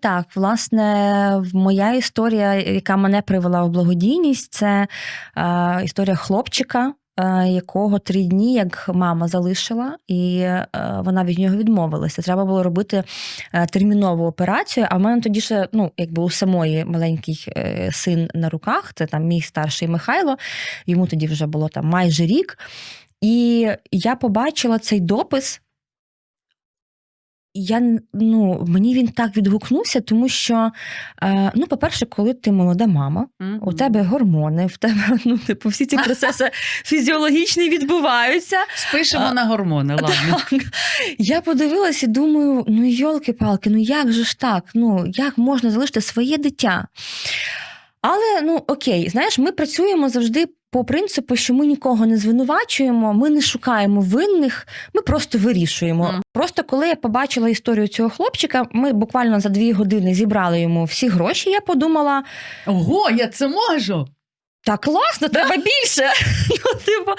Так, власне, моя історія, яка мене привела в благодійність, це е, історія хлопчика. е, Якого три дні як мама залишила, і е, вона від нього відмовилася. Треба було робити е, термінову операцію. А в мене тоді ще, ну, якби у самої маленький е, син на руках, це там мій старший Михайло, йому тоді вже було там майже рік. І я побачила цей допис. Я ну, мені він так відгукнувся, тому що, е, ну, по-перше, коли ти молода мама, у тебе гормони, в тебе ну, типу, всі ці процеси фізіологічні відбуваються. спишемо А, на гормони. Ладно. Так. Я подивилася і думаю: ну йолки-палки, ну як же ж так? Ну як можна залишити своє дитя? Але ну окей, знаєш, ми працюємо завжди по принципу, що ми нікого не звинувачуємо, ми не шукаємо винних, ми просто вирішуємо. Mm. Просто коли я побачила історію цього хлопчика, ми буквально за дві години зібрали йому всі гроші. Я подумала: Ого, я це можу. Та класно, треба більше. Ну, типу,